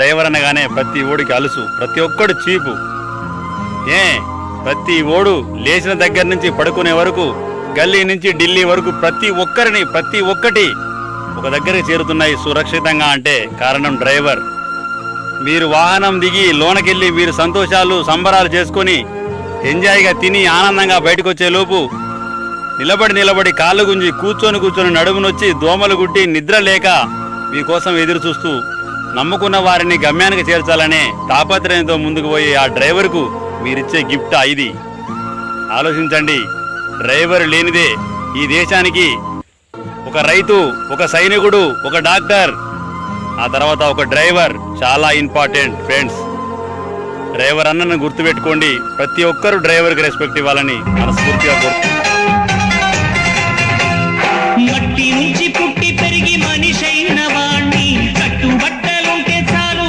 Driver అనగానే ప్రతి ఓడికి అలుసు ప్రతి ఒక్కడు చీపు. ఏ ప్రతి ఓడు లేచిన దగ్గర నుంచి పడుకునే వరకు గల్లీ నుంచి ఢిల్లీ వరకు ప్రతి ఒక్కరిని ప్రతి ఒక్కటి ఒక దగ్గరికి చేరుతున్నాయి సురక్షితంగా అంటే కారణం డ్రైవర్. మీరు వాహనం దిగి లోనకెళ్ళి మీరు సంతోషాలు సంబరాలు చేసుకొని ఎంజాయ్గా తిని ఆనందంగా బయటకు వచ్చేలోపు నిలబడి నిలబడి కాళ్ళు గుంజి కూర్చొని కూర్చొని నడుమునొచ్చి దోమలు గుట్టి నిద్ర లేక మీకోసం ఎదురు చూస్తూ నమ్ముకున్న వారిని గమ్యానికి చేర్చాలనే తాపత్రయంతో ముందుకు పోయే ఆ డ్రైవర్కు మీరిచ్చే గిఫ్ట్ ఇది. ఆలోచించండి డ్రైవర్ లేనిదే ఈ దేశానికి ఒక రైతు ఒక సైనికుడు ఒక డాక్టర్ ఆ తర్వాత ఒక డ్రైవర్ చాలా ఇంపార్టెంట్ ఫ్రెండ్స్. డ్రైవర్ అన్నను గుర్తుపెట్టుకోండి ప్రతి ఒక్కరు డ్రైవర్కి రెస్పెక్ట్ ఇవ్వాలని మనస్ఫూర్తిగా కోరుతున్నాను